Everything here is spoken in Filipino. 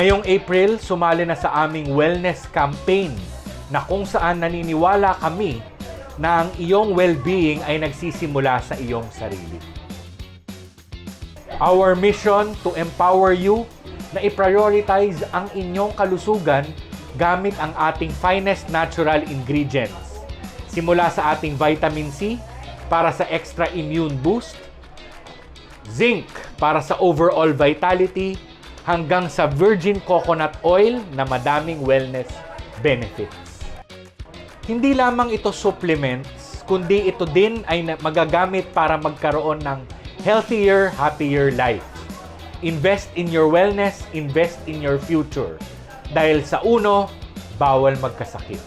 Ngayong April, sumali na sa aming wellness campaign na kung saan naniniwala kami na ang iyong well-being ay nagsisimula sa iyong sarili. Our mission to empower you na i-prioritize ang inyong kalusugan gamit ang ating finest natural ingredients. Simula sa ating vitamin C para sa extra immune boost, zinc para sa overall vitality, hanggang sa virgin coconut oil na madaming wellness benefits. Hindi lamang ito supplements, kundi ito din ay magagamit para magkaroon ng healthier, happier life. Invest in your wellness, invest in your future. Dahil sa uno, bawal magkasakit.